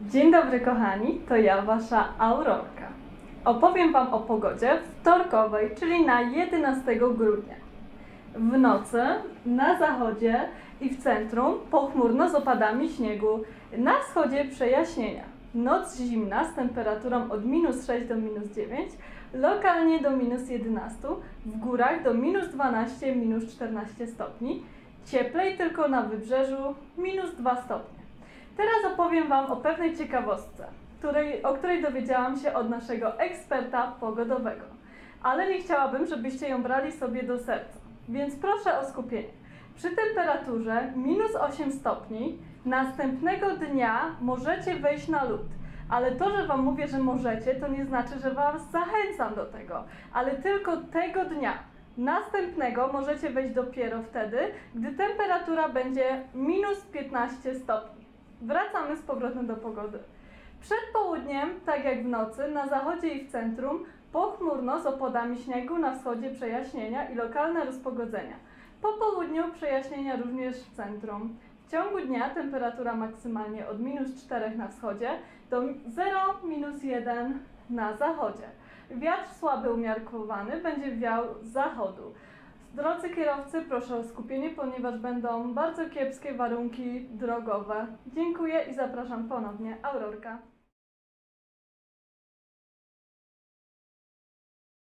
Dzień dobry kochani, to ja wasza Aurorka. Opowiem wam o pogodzie wtorkowej, czyli na 11 grudnia. W nocy na zachodzie i w centrum pochmurno z opadami śniegu, na wschodzie przejaśnienia. Noc zimna z temperaturą od minus 6 do minus 9, lokalnie do minus 11, w górach do minus 12, minus 14 stopni, cieplej tylko na wybrzeżu minus 2 stopnie. Teraz opowiem Wam o pewnej ciekawostce, której, o której dowiedziałam się od naszego eksperta pogodowego. Ale nie chciałabym, żebyście ją brali sobie do serca, więc proszę o skupienie. Przy temperaturze minus 8 stopni następnego dnia możecie wejść na lód. Ale to, że Wam mówię, że możecie, to nie znaczy, że Was zachęcam do tego. Ale tylko tego dnia. Następnego możecie wejść dopiero wtedy, gdy temperatura będzie minus 15 stopni. Wracamy z powrotem do pogody. Przed południem, tak jak w nocy, na zachodzie i w centrum pochmurno z opadami śniegu, na wschodzie przejaśnienia i lokalne rozpogodzenia. Po południu przejaśnienia również w centrum. W ciągu dnia temperatura maksymalnie od minus 4 na wschodzie do 0 minus 1 na zachodzie. Wiatr słaby umiarkowany będzie wiał z zachodu. Drodzy kierowcy, proszę o skupienie, ponieważ będą bardzo kiepskie warunki drogowe. Dziękuję i zapraszam ponownie. Aurorka.